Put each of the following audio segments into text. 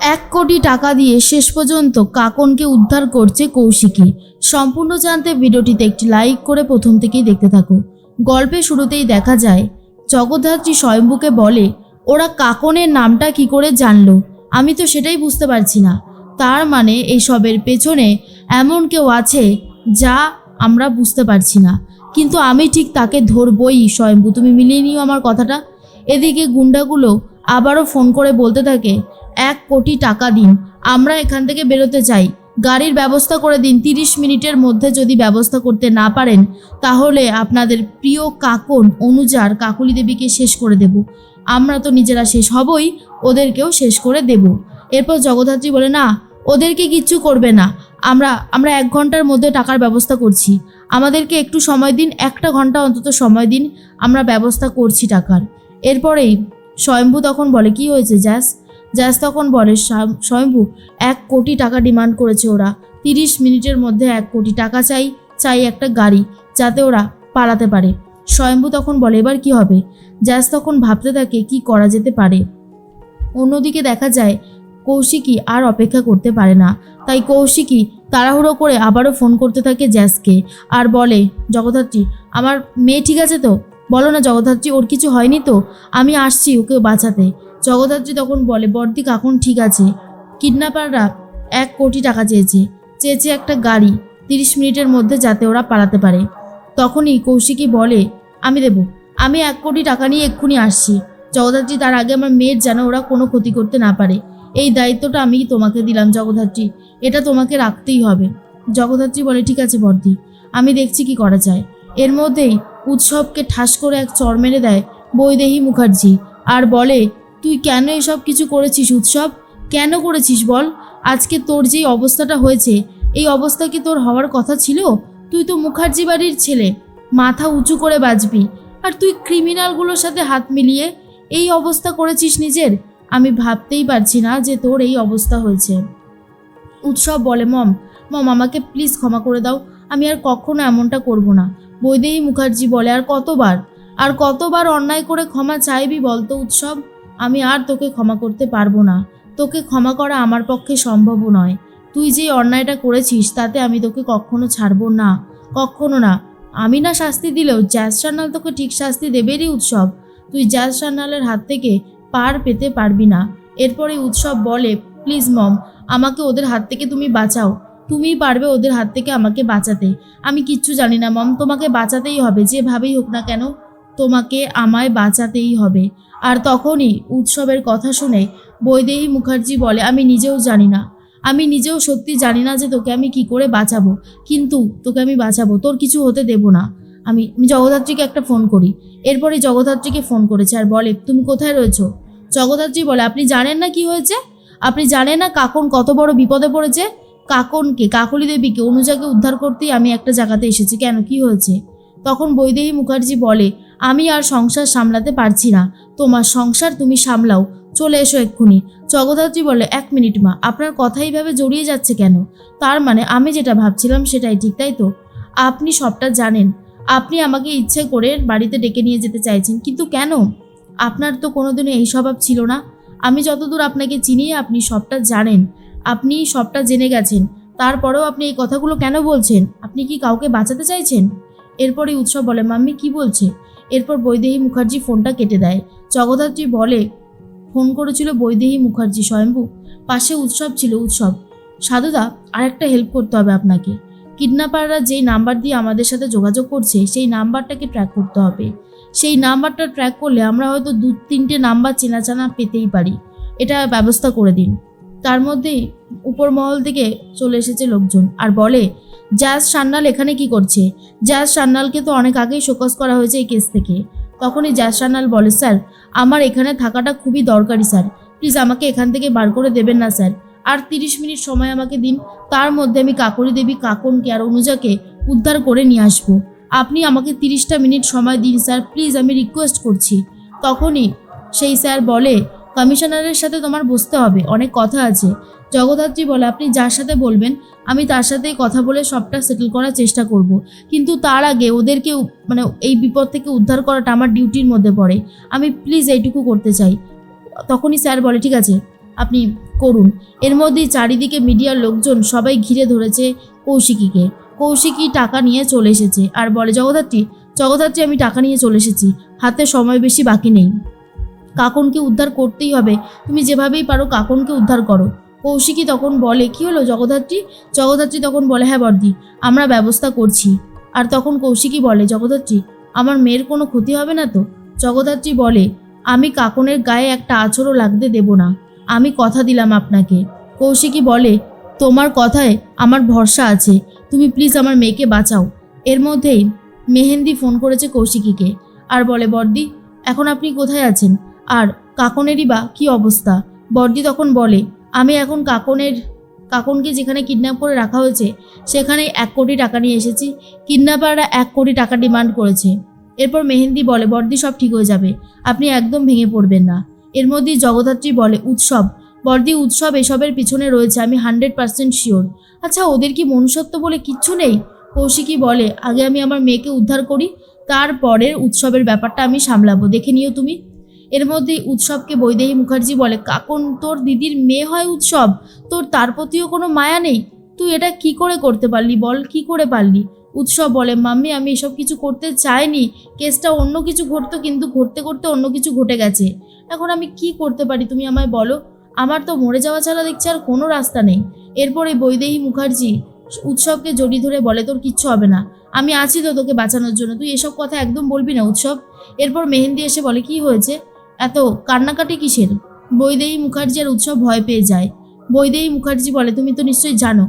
এক কোটি টাকা দিয়ে শেষ পর্যন্ত কাকনকে উদ্ধার করছে কৌশিকী। সম্পূর্ণ জানতে ভিডিওটিতে একটি লাইক করে প্রথম থেকেই দেখতে থাকো। গল্পের শুরুতেই দেখা যায়, জগদ্ধাত্রী স্বয়ম্ভুকে বলে, ওরা কাকনের নামটা কি করে জানলো? আমি তো সেটাই বুঝতে পারছি না। তার মানে এইসবের পেছনে এমন কেউ আছে যা আমরা বুঝতে পারছি না। কিন্তু আমি ঠিক তাকে ধরবই, স্বয়ম্ভু। তুমি মিলিয়ে নিও আমার কথাটা। এদিকে গুন্ডাগুলো আবারও ফোন করে বলতে থাকে, এক কোটি টাকা দিন, আমরা এখান থেকে বেরোতে চাই। গাড়ির ব্যবস্থা করে দিন, তিরিশ মিনিটের মধ্যে যদি ব্যবস্থা করতে না পারেন, তাহলে আপনাদের প্রিয় কাকন অনুজার কাকুলি দেবীকে শেষ করে দেব। আমরা তো নিজেরা শেষ হবই, ওদেরকেও শেষ করে দেব। এরপর জগদ্ধাত্রী বলে, না, ওদেরকে কিচ্ছু করবে না। আমরা আমরা এক ঘণ্টার মধ্যে টাকার ব্যবস্থা করছি। আমাদেরকে একটু সময় দিন, একটা ঘণ্টা অন্তত সময় দিন, আমরা ব্যবস্থা করছি টাকার। এরপরেই স্বয়ম্ভু তখন বলে, কি হয়েছে, জ্যাস? জ্যাস তখন বলে "স্বয়ং- স্বয়ম্ভু, এক কোটি টাকা ডিমান্ড করেছে ওরা। তিরিশ মিনিটের মধ্যে এক কোটি টাকা চাই চাই একটা গাড়ি, যাতে ওরা পালাতে পারে। স্বয়ম্ভু তখন বলে, এবার কি হবে? জ্যাস তখন ভাবতে থাকে, কি করা যেতে পারে? অন্যদিকে দেখা যায়, কৌশিকী আর অপেক্ষা করতে পারে না। তাই কৌশিকী তাড়াহুড়ো করে আবারও ফোন করতে থাকে জ্যাসকে আর বলে, জগদ্ধাত্রী, আমার মেয়ে ঠিক আছে তো? বলো না জগদ্ধাত্রী, ওর কিছু হয়নি তো? আমি আসছি ওকে বাঁচাতে। জগদ্ধাত্রী তখন বলে, বর্দি কাকুন ঠিক আছে। কিডন্যাপাররা এক কোটি টাকা চেয়েছে। চেয়েছে একটা গাড়ি, তিরিশ মিনিটের মধ্যে যাতে ওরা পালাতে পারে। তখনই কৌশিকী বলে, আমি দেব। আমি এক কোটি টাকা নিয়ে এক্ষুনি আসছি। জগদ্ধাত্রী তার আগে আমার মেয়ের যেন ওরা কোনো ক্ষতি করতে না পারে। এই দায়িত্বটা আমি তোমাকে দিলাম জগদ্ধাত্রী। এটা তোমাকে রাখতেই হবে। জগদ্ধাত্রী বলে, ঠিক আছে বর্দি। আমি দেখছি কি করা যায়। এর মধ্যেই উৎসবকে ঠাস করে এক চর মেরে দেয় বৈদেহী মুখার্জি আর বলে, তুই কেন এসব কিছু করেছিস উৎসব? কেন করেছিস বল? আজকে তোর যেই অবস্থাটা হয়েছে, এই অবস্থা কি তোর হওয়ার কথা ছিল? তুই তো মুখার্জি বাড়ির ছেলে, মাথা উঁচু করে বাঁচবি আর তুই ক্রিমিনালগুলোর সাথে হাত মিলিয়ে এই অবস্থা করেছিস নিজের? আমি ভাবতেই পারছি না যে তোর এই অবস্থা হয়েছে। উৎসব বলে, মম মম, আমাকে প্লিজ ক্ষমা করে দাও। আমি আর কখনো এমনটা করব না। বৈদেহী মুখার্জি বলে, আর কতবার? আর কতবার অন্যায় করে ক্ষমা চাইবি বলতো উৎসব? আমি আর তোকে ক্ষমা করতে পারব না। তোকে ক্ষমা করা আমার পক্ষে সম্ভবও নয়। তুই যে অন্যায়টা করেছিস, তাতে আমি তোকে কখনো ছাড়বো না। কখনো না। আমি না শাস্তি দিলেও জ্যাজ সান্যাল তোকে ঠিক শাস্তি দেবেরই উৎসব। তুই জ্যাজ সান্যালের হাত থেকে পার পেতে পারবি না। এরপরে উৎসব বলে, প্লিজ মম, আমাকে ওদের হাত থেকে তুমি বাঁচাও। তুমিই পারবে ওদের হাত থেকে আমাকে বাঁচাতে। আমি কিচ্ছু জানি না, মম, তোমাকে বাঁচাতেই হবে, যেভাবেই হোক না কেন, তোমাকে আমায় বাঁচাতেই হবে। আর তখনই উৎসবের কথা শুনে বৈদেহী মুখার্জি বলে, আমি নিজেও জানি না। আমি নিজেও সত্যি জানি না যে তোকে আমি কি করে বাঁচাবো। কিন্তু তোকে আমি বাঁচাবো, তোর কিছু হতে দেব না। আমি আমি জগদ্ধাত্রীকে একটা ফোন করি। এরপরে জগদ্ধাত্রীকে ফোন করেছে আর বলে, তুমি কোথায় রয়েছো? জগদ্ধাত্রী বলে, আপনি জানেন না কি হয়েছে? আপনি জানেন না কাকন কত বড় বিপদে পড়েছে? কাকনকে কাকলি দেবীকে অনুজাকে উদ্ধার করতেই আমি একটা জায়গাতে এসেছি। কেন? কি হয়েছে? তখন বৈদেহী মুখার্জি বলে, আমি আর সংসার সামলাতে পারছি না। তোমার সংসার তুমি সামলাও। চলে এসো এক্ষুনি। জগদ্ধাত্রী বলে, এক মিনিট মা, আপনার কথা এইভাবে জড়িয়ে যাচ্ছে কেন? তার মানে আমি যেটা ভাবছিলাম সেটাই ঠিক, তাই তো? আপনি সবটা জানেন। আপনি আমাকে ইচ্ছে করে বাড়িতে ডেকে নিয়ে যেতে চাইছেন, কিন্তু কেন? আপনার তো কোনোদিনও এই স্বভাব ছিল না। আমি যতদূর আপনাকে চিনি, আপনি সবটা জানেন। আপনি সবটা জেনে গেছেন। তারপরেও আপনি এই কথাগুলো কেন বলছেন? আপনি কি কাউকে বাঁচাতে চাইছেন? এরপরে উৎসব বলে, মাম্মি, কি বলছে? এরপর বৈদেহী মুখার্জি ফোনটা কেটে দেয়। জগদ্ধাত্রী বলে, ফোন করেছিল বৈদেহী মুখার্জি স্বয়ম্ভু। পাশে উৎসব ছিল উৎসব। সাধুদা, আরেকটা হেল্প করতে হবে আপনাকে। কিডন্যাপাররা যেই নাম্বার দিয়ে আমাদের সাথে যোগাযোগ করছে, সেই নাম্বারটাকে ট্র্যাক করতে হবে। সেই নাম্বারটা ট্র্যাক করলে আমরা হয়তো দু তিনটে নাম্বার চেনা চেনাচানা পেতেই পারি। এটা ব্যবস্থা করে দিন। তার মধ্যেই উপর মহল থেকে চলে এসেছে লোকজন আর বলে, জাজ সান্নাল এখানে কি করছে? জাজ সান্নালকে তো অনেক আগেই শোকস করা হয়েছে এই কেস থেকে। তখনই জাজ সান্নাল বলে, স্যার, আমার এখানে থাকাটা খুবই দরকারি, স্যার। প্লিজ আমাকে এখান থেকে বার করে দেবেন না, স্যার। আর তিরিশ মিনিট সময় আমাকে দিন, তার মধ্যে আমি কাকরি দেবী কাকনকে আর অনুজাকে উদ্ধার করে নিয়ে আসব। আপনি আমাকে তিরিশটা মিনিট সময় দিন, স্যার। প্লিজ আমি রিকোয়েস্ট করছি। তখনই সেই স্যার বলে কমিশনারের সাথে তোমার বসতে হবে, অনেক কথা আছে। জগদ্ধাত্রী বলে, আপনি যার সাথে বলবেন, আমি তার সাথেই কথা বলে সবটা সেটেল করার চেষ্টা করব। কিন্তু তার আগে ওদেরকে মানে এই বিপদ থেকে উদ্ধার করাটা আমার ডিউটির মধ্যে পড়ে। আমি প্লিজ এইটুকু করতে চাই। তখনই স্যার বলে, ঠিক আছে, আপনি করুন। এর মধ্যেই চারিদিকে মিডিয়ার লোকজন সবাই ঘিরে ধরেছে কৌশিকীকে। কৌশিকী টাকা নিয়ে চলে এসেছে। আর বলে, জগদ্ধাত্রী জগদ্ধাত্রী, আমি টাকা নিয়ে চলে এসেছি। হাতে সময় বেশি বাকি নেই। কাকনকে উদ্ধার করতেই হবে। তুমি যেভাবেই পারো কাকনকে উদ্ধার করো। কৌশিকী তখন বলে, কি হলো জগদ্ধাত্রী? জগদ্ধাত্রী তখন বলে হ্যাঁ বর্দি, আমরা ব্যবস্থা করছি। আর তখন কৌশিকী বলে, জগদ্ধাত্রী, আমার মেয়ের কোনো ক্ষতি হবে না তো? জগদ্ধাত্রী বলে, আমি কাকনের গায়ে একটা আছরও লাগতে দেব না। আমি কথা দিলাম আপনাকে। কৌশিকী বলে, তোমার কথায় আমার ভরসা আছে। তুমি প্লিজ আমার মেয়েকে বাঁচাও। এর মধ্যেই মেহেন্দি ফোন করেছে কৌশিকীকে। আর বলে, বর্দি, এখন আপনি কোথায় আছেন? আর কাকনেরই বা কী অবস্থা? বর্দি তখন বলে, আমি এখন কাকনের, কাকনকে যেখানে কিডন্যাপ করে রাখা হয়েছে সেখানে এক কোটি টাকা নিয়ে এসেছি। কিডন্যাপাররা এক কোটি টাকা ডিমান্ড করেছে। এরপর মেহেন্দি বলে বর্দি সব ঠিক হয়ে যাবে। আপনি একদম ভেঙে পড়বেন না। এর মধ্যেই জগদ্ধাত্রী বলে, উৎসব। বর্দি উৎসব এসবের পিছনে রয়েছে, আমি হান্ড্রেড পার্সেন্ট শিওর আচ্ছা ওদের কি মনুষ্যত্ব বলে কিচ্ছু নেই? কৌশিকী বলে, আগে আমি আমার মেয়েকে উদ্ধার করি, তারপরের উৎসবের ব্যাপারটা আমি সামলাবো। দেখে নিও তুমি। এর মধ্যেই উৎসবকে বৈদেহী মুখার্জি বলে। কাকন, তোর দিদির মেয়ে হয় উৎসব, তোর তার প্রতিও কোনো মায়া নেই? তুই এটা কি করে করতে পারলি বল? কি করে পারলি? উৎসব বলে, মাম্মি, আমি এসব কিছু করতে চাইনি। কেসটা অন্য কিছু ঘটতো, কিন্তু ঘটতে ঘটতে অন্য কিছু ঘটে গেছে। এখন আমি কি করতে পারি তুমি আমায় বলো? আমার তো মরে যাওয়া ছাড়া দেখছি আর কোনো রাস্তা নেই। এরপরে বৈদেহী মুখার্জি উৎসবকে জড়িয়ে ধরে বলে, তোর কিচ্ছু হবে না। আমি আছি তো তোকে বাঁচানোর জন্য। তুই এসব কথা একদম বলবি না উৎসব? এরপর মেহেন্দি এসে বলে, কি হয়েছে? এত কান্নাকাটি কিসের? বৈদেহী মুখার্জি আর উৎসব ভয় পেয়ে যায়। বৈদেহী মুখার্জি বলে, তুমি তো নিশ্চয়ই জানো,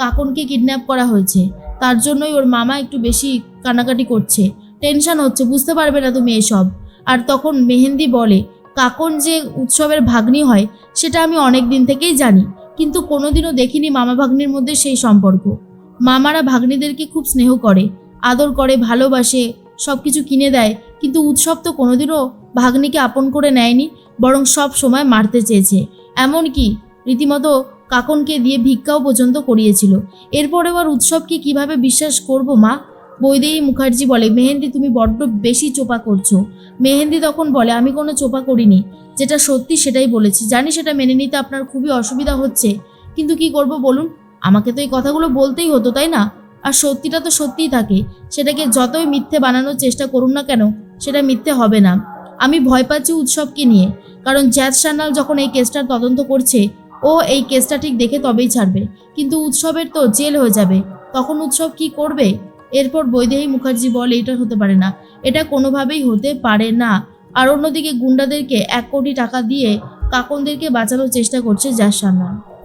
কাকনকে কিডন্যাপ করা হয়েছে। তার জন্যই ওর মামা একটু বেশি কান্নাকাটি করছে। টেনশন হচ্ছে, বুঝতে পারবে না তুমি এসব। আর তখন মেহেন্দি বলে, কাকন যে উৎসবের ভাগ্নি হয়, সেটা আমি অনেক দিন থেকেই জানি, কিন্তু কোনোদিনও দেখিনি মামা ভাগ্নির মধ্যে সেই সম্পর্ক। মামারা ভাগ্নিদেরকে খুব স্নেহ করে, আদর করে, ভালোবাসে সব কিছু কিনে দেয়, কিন্তু উৎসব তো কোনোদিনও ভাগ্নিকে আপন করে নেয়নি, বরং সব সময় মারতে চেয়েছে। এমনকি রীতিমতো কাকনকে দিয়ে ভিক্ষাও পর্যন্ত করিয়েছিল। এরপরেও এবার উৎসবকে কীভাবে বিশ্বাস করব, মা? বৈদেহী মুখার্জি বলে, মেহেন্দি তুমি বড্ড বেশি চোপা করছ। মেহেন্দি তখন বলে, আমি কোনো চোপা করিনি। যেটা সত্যি সেটাই বলেছি। জানি সেটা মেনে নিতে আপনার খুবই অসুবিধা হচ্ছে। কিন্তু কি করব বলুন? আমাকে তো এই কথাগুলো বলতেই হতো, তাই না? আর সত্যিটা তো সত্যিই থাকে। সেটাকে যতই মিথ্যে বানানোর চেষ্টা করুন না কেন, সেটা মিথ্যে হবে না। আমি ভয় পাচ্ছি উৎসবকে নিয়ে। কারণ জ্যাজ সান্যাল যখন এই কেসটার তদন্ত করছে, ও এই কেসটা ঠিক দেখে তবেই ছাড়বে। কিন্তু উৎসবের তো জেল হয়ে যাবে। তখন উৎসব কি করবে? এরপর বৈদেহী মুখার্জি বলে এটা হতে পারে না। এটা কোনোভাবেই হতে পারে না। আর অন্যদিকে গুন্ডাদেরকে এক কোটি টাকা দিয়ে কাকনদেরকে বাঁচানোর চেষ্টা করছে জ্যাজ সান্যাল।